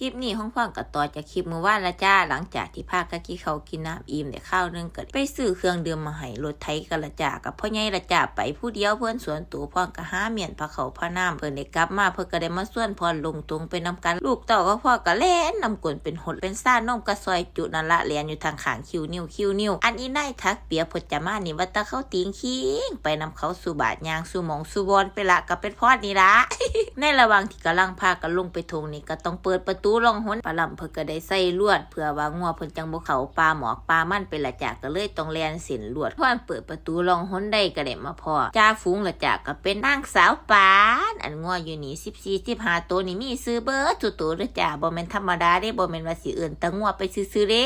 คลิปนี้ห้องพ่องกับต่อจากคลิปเมื่อวานละจ้าหลังจากที่พาคกะกี้เขากินน้ำอิ่มได้ข้าวนึงเก็ไปซื้อเครื่องดื่มมาให้รถไถกันละจ้ากับพ่อใหญ่ละจ้าไปผู้เดียวเพื่อนสวนตัวพ่องก็หาเมียนพาเขาพาน้ำเพิ่อนได้กลับมาเพิ่นก็ได้มาส่วนพรลงตรงไปนำกันลูกเต่าก็พ่อก็แล่นนำกลนเป็นหดเป็นซ่านมกระซอยจุนั่นละเลียนอยู่ทางขางคิวนิ้วคิวนิ้วอันนี้นายทักเปียพจมานี่ว่าตาเข้าติงคิงไปนำเขาสู่บาทยางสู่หมองสู่บอนไปละก็เป็นพ่อนี่ละในระหว่างที่กำลังพากันลงไปทงนี่ก็ต้องเปิดประตููลองหนปลาลำเพิ่นก็ได้ใส่ลวดเพื่อว่างัวเพิ่นจังบ่เขาปลาหมอกปลามันเป็นละจากก็เลยต้องแลนเส้นลวดพอนเปิดประตูลองหนได้ก็ได้มาพอจ้าฝูงละจากก็เป็นนางสาวปาน อันงัวอยู่นี่ 14 15ตัวนี่มีซื้อเบิดตัวตัวเด้อจ้าบ่แม่นธรรมดาเด้บ่แม่นว่าสิเอื่นแตะงัวไปซื้อๆเด้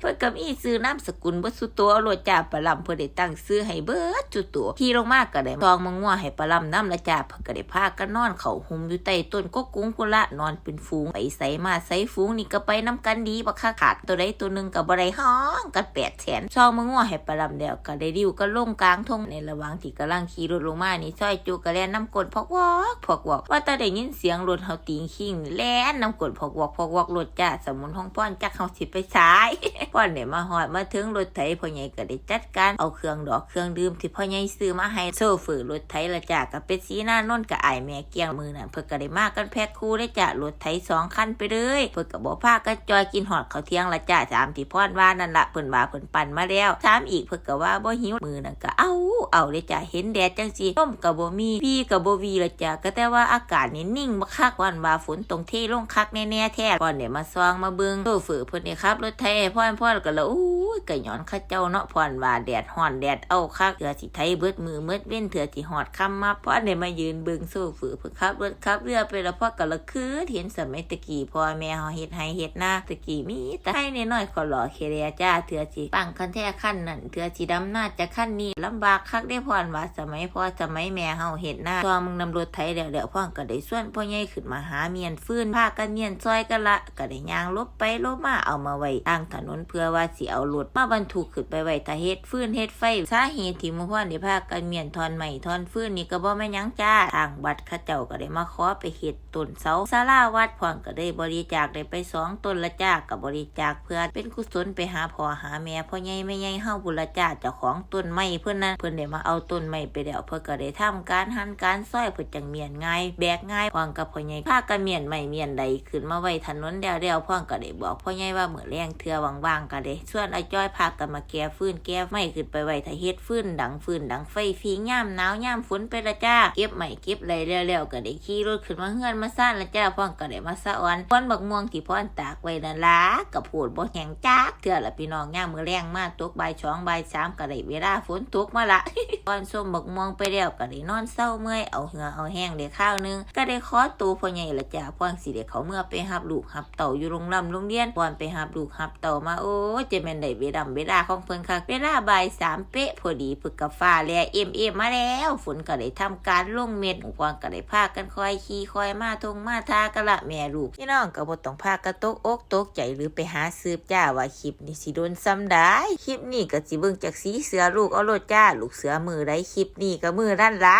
เพิ่น ก็มีซื้อนามสกุลเบิดสุตัวอาโลดจ้าปลาลำเพิ่นได้ตั้งซื้อให้เบิดจุตัวที่ลงมาก็ได้ซองมังงัวให้ปลาลำน้ำละจ้าเพิ่นก็ได้พากันนอนเขาหุมอยู่ใต้ต้นกกกุ้งกุละนอนเป็นฝูงไปใส่มาใส่ฝูงนี่ก็ไปน้ำกันดีบักคักขาดตัวใดตัวหนึ่งก็บ่ได้ห้องกันแปดแสนซองมังงัวให้ปลาลำแล้วก็ได้ริ้วก็ล่งกลางทงในระหว่างที่กำลังขี่รถลงมานี่ซอยจูก็แลนน้ำกดพอกวอกพอกวอกว่าแต่ได้ยินเสียงรถเฮาตีงขิงแลนน้ำกดพอกวอกพอกวอกรถจ้าสมุนห้องป้อนจักเฮาสิไปสายพ่อเนี่ยมาหอดมาถึงรถไถพ่อใหญ่ก็ได้จัดการเอาเครื่องดอกเครื่องดื่มที่พ่อใหญ่ซื้อมาให้โซเฟอร์รถไถละจ้าก็เป็นสีหน้านนกับไอแม่เกียงมือนั่นเพิ่นก็ได้มากันแพ็คคู่ได้จ้ารถไถสองคันไปเลยเพิ่นก็บ่พากันจอยกินหอดเขาเที่ยงละจ้าตามที่พ่อนว่านั่นละเพิ่นว่าเพิ่นปั่นมาแล้วถามอีกเพิ่นก็ว่าบ่หิวมือนั่นก็เอาเอาเลยจ้าเห็นแดดจังสิต้มก็บ่มีพี่ก็บ่วีละจ้าก็แต่ว่าอากาศนี่นิ่งบ่คักวันว่าฝนตรงเทลงคักแน่ๆแท้พ่อนเนี่ยมาซองมาเบิ่งโซเฟอเพิ่นนี่ครับรถไถพ่อนพ่อนก็ละอู้ ยก็ย้อนข้าเจ้าเนาะพ่อนว่าแดดฮ้อนแดดเอาคักเถื่อสิไถเบิดมือเมิดเว้นเถื่อสิฮอดค่ำมาพอนเนี่ยมายืนเบิ่งโซเฟอเพิ่นขับรถขับเรือไปแล้วพ่อก็ละคือเห็นสมัยตะกี้พ่อแม่เฮาเฮ็ดให้เฮ็ดหน้าตะกี้มีแต่ให้น้อยๆขอหล่อเคเรียจ้าเถื่อสิปังคันแท้คันนั่นเถื่อสิดำหน้าจะคันนี้ลำบากคักได้พ่อนว่าสมัยพ่อสมัยแม่เฮาเฮ็ดหน้าตอนมึงนำรถไถเดี๋ยวเดี๋ยวพ่อก็ได้ส่วนพ่อใหญ่ขึ้นมาหาเมียนฟื้นพากันเมียนซอยกันละก็ได้ย่างลบไปลบมาเอามาไว้ตั้งถนนเพื่อว่าสิเอารถมาบรรทุกขึ้นไปไว้ถ้าเฮ็ดฟื้นเฮ็ดไฟสาเหตุที่มู่พ่อได้พากันเมียนทอนใหม่ทอนฟื้นนี่ก็บ่แม่นยังจ้าทางวัดขาเจ้าก็ได้มาขอไปเฮ็ดต้นเสาศาลาวัดพ่อนก็ได้บริจาคได้ไปสองต้นละจ้าก็บริจาคเพื่อเป็นกุศลไปหาพ่อหาแม่พ่อใหญ่แม่ใหญ่เฮาบุญละจ้าเจ้าของต้นไม้เพิ่อนนั้นเพิ่อนได้มาเอาต้นไม้ไปแล้วเพิ่นก็ได้ทำการหั่นการซอยเพิ่นจังเมียนง่ายแบกง่ายพ่อนกับพ่อใหญ่พากันเมียนไม้เมียนใดขึ้นมาไว้ถนนเดียวๆพ่อนก็ได้บอกพ่อใหญ่ว่ามื้อแรงเทื่อว่างๆก็ได้ส่วนอ้จ้อยพากันมาแก้ฟื้นแก้ไม้ขึ้นไปไว้ถ้าเฮ็ดฟื้นดังฟื้นดังไฟฟีย่ามหนาวยามฝนไปละจ้าเก็บไม้เก็บไรแล้วๆก็ได้ขี่รถขึ้นมาเฮือนมาซ่านละจ้าพ่อนก็ได้มาสะออนพ่อนบักม่วงที่พ่อนตากไว้นั่นละก็พูดบ่แหงจักเทื่อละพี่น้องย่ามมือแรงมาตกบ่ายสองบ่ายสามก็ได้เวลาฝนตกมาละก่อนส้มบักม่วงไปแล้วก็ได้นอนเศร้าเมื่อยเอาเหงื่อเอาแห้งได้ข้าวนึงก็ได้ขอตัวพ่อใหญ่ละจ้าพ่อนสิได้เขาเมื่อไปหับลูกหับเต่าอยู่โรงลำโรงเรียนพ่อนไปหับลูกหับเต่ามาโอ้จะแม่นได้เวลาเวลาของเพิ่นค่ะ เวลาบ่ายสามเป๊ะพอดีพึกกับฟ้าแลเอ็มเอ็มมาแล้ว ฝนก็ได้ทำการลงเม็ดพ่อนก็ได้พากันคอยขี่คอยมาทงมาทากันละแม่ลูกพี่น้องก็บ่ต้องพากันตกอกตกใจหรือไปหาสืบจ้าว่าคลิปนี้สิโดนซ้ำได้คลิปนี้ก็สิเบิ่งจากสีเสือลูกเอาโลดจ้า ลูกเสือมือได้คลิปนี้ก็มือนั่นละ